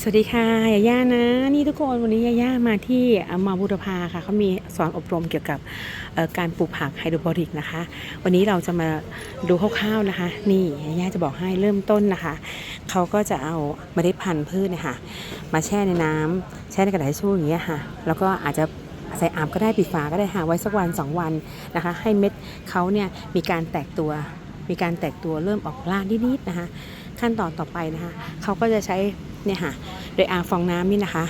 สวัสดีค่ะยาย่านะ นี่ทุกคนวันนี้ยาย่ามาที่อ่ามาบุรพาค่ะเขามีสอนอบรมเกี่ยวกับการปลูกผักไฮโดรโปนิกนะคะ วันนี้เราจะมาดูคร่าวๆนะคะ นี่ยาย่าจะบอกให้เริ่มต้นนะคะเขาก็จะเอาเมล็ดพันธุ์พืชเนี่ยค่ะ มาแช่ในน้ำแช่ในกระดาษชชู่อย่างเงี้ยค่ะ แล้วก็อาจจะใส่อาบก็ได้ปิดฝาก็ได้ค่ะไว้สักวัน 2 วันนะคะ ให้เม็ดเขาเนี่ยมีการแตกตัว มีการแตกตัวเริ่มออกล่านิดๆนะคะ ขั้นตอนต่อไปนะคะเขาก็จะใช้ เนี่ยค่ะ โดยอาฟองน้ำนี่นะคะ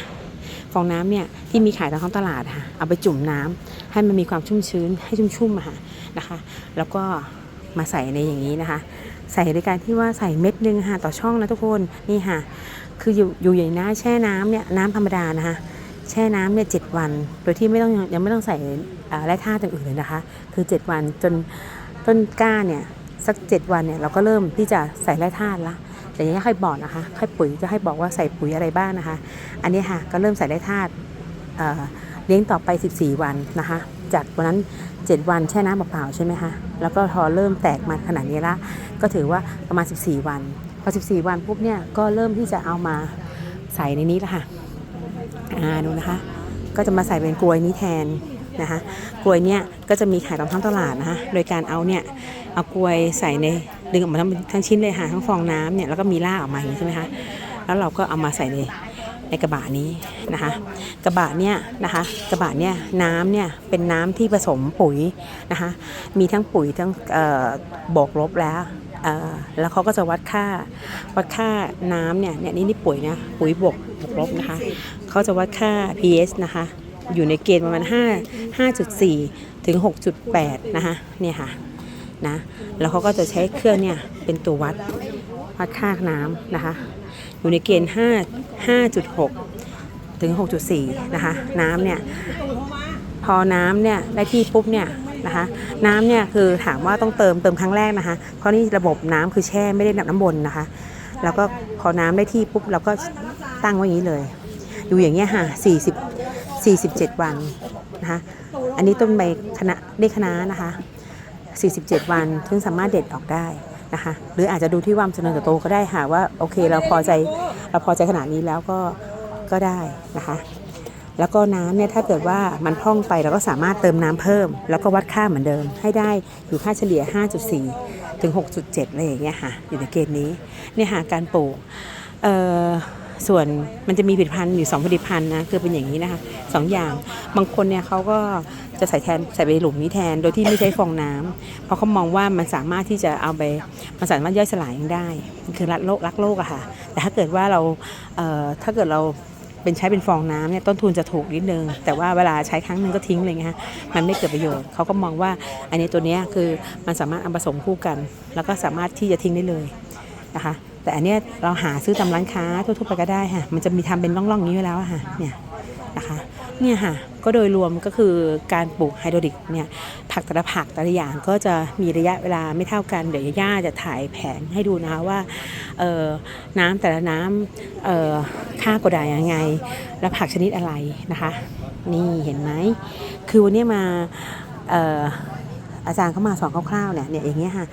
ฟองน้ำเนี่ยที่มีขายตามท้องตลาดค่ะ เอาไปจุ่มน้ำให้มันมีความชุ่มชื้นให้ชุ่มๆค่ะนะคะ แล้วก็มาใส่ในอย่างนี้นะคะ ใส่ในการที่ว่าใส่เม็ดหนึงค่ะต่อช่องนะทุกคนนี่ค่ะ คืออยู่อยู่อย่างน้าแช่น้ำเนี่ยน้ำธรรมดานะคะแช่น้ำเนี่ยเจ็ดวัน โดยที่ไม่ต้องยังไม่ต้องใส่แร่ธาตุอื่นเลยนะคะ คือ 7 วันจนต้นกล้าเนี่ยสัก 7 วันเนี่ยเราก็เริ่มที่จะใส่แร่ธาตุละ แต่ยังไม่ค่อยบอกนะคะค่อยปุ๋ยจะให้บอกว่าใส่ปุ๋ยอะไรบ้างนะคะ อันนี้ค่ะก็เริ่มใส่แร่ธาตุเอ่อเลี้ยงต่อไป 14 วันนะคะ จากวันนั้น 7 วันแช่น้ำเปล่าใช่ไหมคะแล้วก็พอเริ่มแตกมาขนาดนี้ละก็ถือว่าประมาณ 14 วัน พอ 14 วันปุ๊บเนี่ยก็เริ่มที่จะเอามาใส่ในนี้ล้วค่ะอ่าดูนะคะ ก็จะมาใส่เป็นกลวยนี้แทนนะคะกลวยเนี่ยก็จะมีขายตามท้องตลาดนะคะโดยการเอาเนี่ย เอากลวยใส่ในดึงออกมาทั้งทั้งชิ้นเลยค่ะทั้งฟองน้ำเนี่ยแล้วก็มีล่ากออกมาอย่างนี้ใช่ไหมคะแล้วเราก็เอามาใส่ในในกระบะนี้นะคะ กระบะเนี่ยนะคะกระบะเนี่ยน้ำเนี่ยเป็นน้ำที่ผสมปุ๋ยนะคะมีทั้งปุ๋ยทั้งเอ่อบวกลบแล้วเอ่อแล้วเขาก็จะวัดค่าวัดค่าน้ำเนี่ยเนี่ยนี่นี่ปุ๋ยนะปุ๋ยบวกบวกลบนะคะเขาจะวัดค่า pH นะคะอยู่ในเกณฑ์ประมาณ5 5.4 ถึง 6.8 นะคะเนี่ยค่ะ นะ แล้วเขาก็จะใช้เครื่องเนี่ยเป็นตัววัดวัดค่าน้ำนะคะ อยู่ในเกณฑ์5 5.6 ถึง 6.4 นะคะ น้ำเนี่ย พอน้ำเนี่ยได้ที่ปุ๊บเนี่ยนะคะน้ำเนี่ยคือถามว่าต้องเติมเติมครั้งแรกนะคะ เพราะนี่ระบบน้ำคือแช่ไม่ได้ดับน้ำบนนะคะ แล้วก็พอน้ำได้ที่ปุ๊บเราก็ตั้งไว้อย่างนี้เลย อยู่อย่างเงี้ยค่ะ40 47 วันนะคะ อันนี้ต้นใบคณะได้คณะนะคะ 47 วันถึงสามารถเด็ดออกได้นะคะหรืออาจจะดูที่ความเจริญเติบโตก็ได้ค่ะว่าโอเคเราพอใจเราพอใจขนาดนี้แล้วก็ก็ได้นะคะ แล้วก็น้ำเนี่ยถ้าเกิดว่ามันพร่องไปเราก็สามารถเติมน้ำเพิ่ม แล้วก็วัดค่าเหมือนเดิม ให้ได้อยู่ค่าเฉลี่ย 5.4 ถึง 6.7อะไรอย่างเงี้ยค่ะอยู่ในเกณฑ์นี้เนี่ยค่ะการปลูกเอ่อส่วนมันจะมีผลิตภัณฑ์อยู่2ผลิตภัณฑ์นะคือเป็นอย่างนี้นะคะสองอย่างบางคนเนี่ยเขาก็ จะใส่แทนใส่ไปหลุมนี้แทน โดยที่ไม่ใช้ฟองน้ำเพราะเขามองว่ามันสามารถที่จะเอาไปมันสามารถย่อยสลายได้ คือรักโลกรักโลกอะค่ะ แต่ถ้าเกิดว่าเราเถ้าเกิดเราเป็นใช้เป็นฟองน้ำเนี่ยต้นทุนจะถูกนิดนึง แต่ว่าเวลาใช้ครั้งหนึ่งก็ทิ้งเลยไงฮะมันไม่เกิดประโยชน์เขาก็มองว่าอันนี้ตัวนี้คือมันสามารถเอาผสมคู่กัน แล้วก็สามารถที่จะทิ้งได้เลยนะคะแต่อันเนี้ยเราหาซื้อตามร้านค้าทั่วๆไปก็ได้ค่ะมันจะมีทำเป็นร่องๆอย่างนี้ไว้แล้วอะค่ะเนี่ย เนี่ยค่ะก็โดยรวมก็คือการปลูกไฮโดรลิกเนี่ยผักแต่ละผักแต่ละอย่างก็จะมีระยะเวลาไม่เท่ากัน เดี๋ยวย่าจะถ่ายแผนให้ดูนะคะว่าน้ำแต่ละน้ำค่ากระดายังไง และผักชนิดอะไรนะคะ นี่เห็นไหมคือวันนี้มาเอ่ออาจารย์เขามาสอนคร่าวๆเนี่ยเนี่ยอย่างเงี้ยค่ะ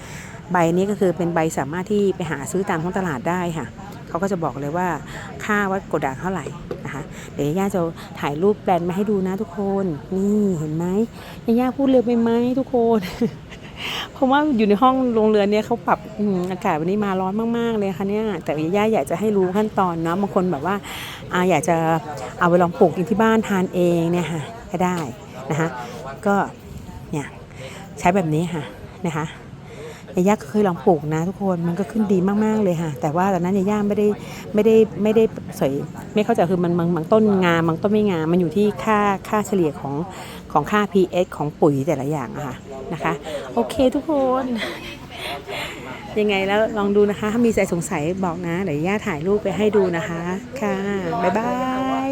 ใบนี้ก็คือเป็นใบสามารถที่ไปหาซื้อตามท้องตลาดได้ค่ะเขาก็จะบอกเลยว่าค่าวัดกรดด่างเท่าไหร่นะคะเดี๋ยวย่าจะถ่ายรูปแปลนมาให้ดูนะทุกคนนี่เห็นไหมย่าพูดเร็วไปไหมทุกคน เพราะว่าอยู่ในห้องโรงเรือนเนี่ยเขาปรับอืมอากาศวันนี้มาร้อนมากๆเลยค่ะเนี่ยแต่ย่าอยากจะให้รู้ขั้นตอนเนาะบางคนแบบว่าอาอยากจะเอาไปลองปลูกกินที่บ้านทานเองเนี่ยค่ะก็ได้นะคะก็เนี่ยใช้แบบนี้ค่ะนะคะ ยาย่าก็เคยลองปลูกนะทุกคนมันก็ขึ้นดีมากๆเลยค่ะ แต่ว่าตอนนั้นยาย่าไม่ได้ไม่ได้ไม่ได้สวยไม่เข้าใจคือมันบางบางต้นงามบางต้นไม่งามมันอยู่ที่ค่าค่าเฉลี่ยของของค่า pH ของปุ๋ยแต่ละอย่างอะค่ะนะคะ โอเคทุกคนยังไงแล้วลองดูนะคะ ถ้ามีใจสงสัยบอกนะ เดี๋ยวย่าถ่ายรูปไปให้ดูนะคะ ค่ะ บ๊ายบาย